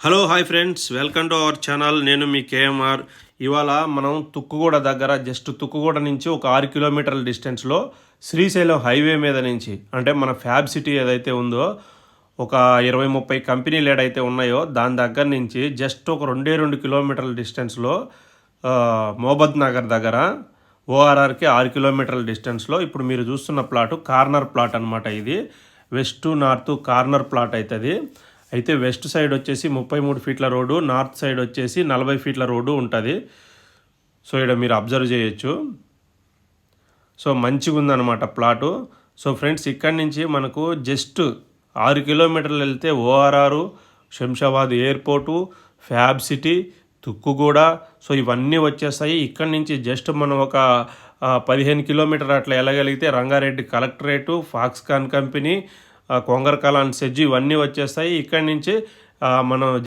Hello hi friends welcome to our channel నేను మీ KMR ఇవాళ మనం తుక్కుగూడ దగ్గర జస్ట్ తుక్కుగూడ నుంచి ఒక ఆరు కిలోమీటర్ల డిస్టెన్స్లో శ్రీశైలం హైవే మీద నుంచి అంటే మన ఫ్యాబ్ సిటీ ఏదైతే ఉందో ఒక ఇరవై ముప్పై కంపెనీలు ఏడైతే ఉన్నాయో దాని దగ్గర నుంచి జస్ట్ ఒక రెండే రెండు కిలోమీటర్ల డిస్టెన్స్లో ఆ, మోబద్ నగర్ దగ్గర ఓఆర్ఆర్కి ఆరు కిలోమీటర్ల డిస్టెన్స్లో ఇప్పుడు మీరు చూస్తున్న ప్లాట్ కార్నర్ ప్లాట్ అనమాట ఇది. వెస్ట్ నార్త్ కార్నర్ ప్లాట్ అవుతుంది అయితే వెస్ట్ సైడ్ వచ్చేసి ముప్పై మూడు ఫీట్ల రోడ్డు నార్త్ సైడ్ వచ్చేసి నలభై ఫీట్ల రోడ్డు ఉంటుంది. సో ఇక్కడ మీరు అబ్జర్వ్ చేయొచ్చు. సో మంచిగా ఉందన్నమాట ప్లాటు. సో ఫ్రెండ్స్ ఇక్కడి నుంచి మనకు జస్ట్ ఆరు కిలోమీటర్లు వెళ్తే ORR Shamshabad airport Fab City Tukkuguda. So ఇవన్నీ వచ్చేస్తాయి. ఇక్కడి నుంచి జస్ట్ మనం ఒక పదిహేను కిలోమీటర్ అట్లా వెళ్ళగలిగితే రంగారెడ్డి కలెక్టరేటు ఫాక్స్కాన్ కంపెనీ ఆ, కొంగర్ కలాన్ ఇవన్నీ వచ్చేస్తాయి. ఇక్కడి నుంచి ఆ, మనం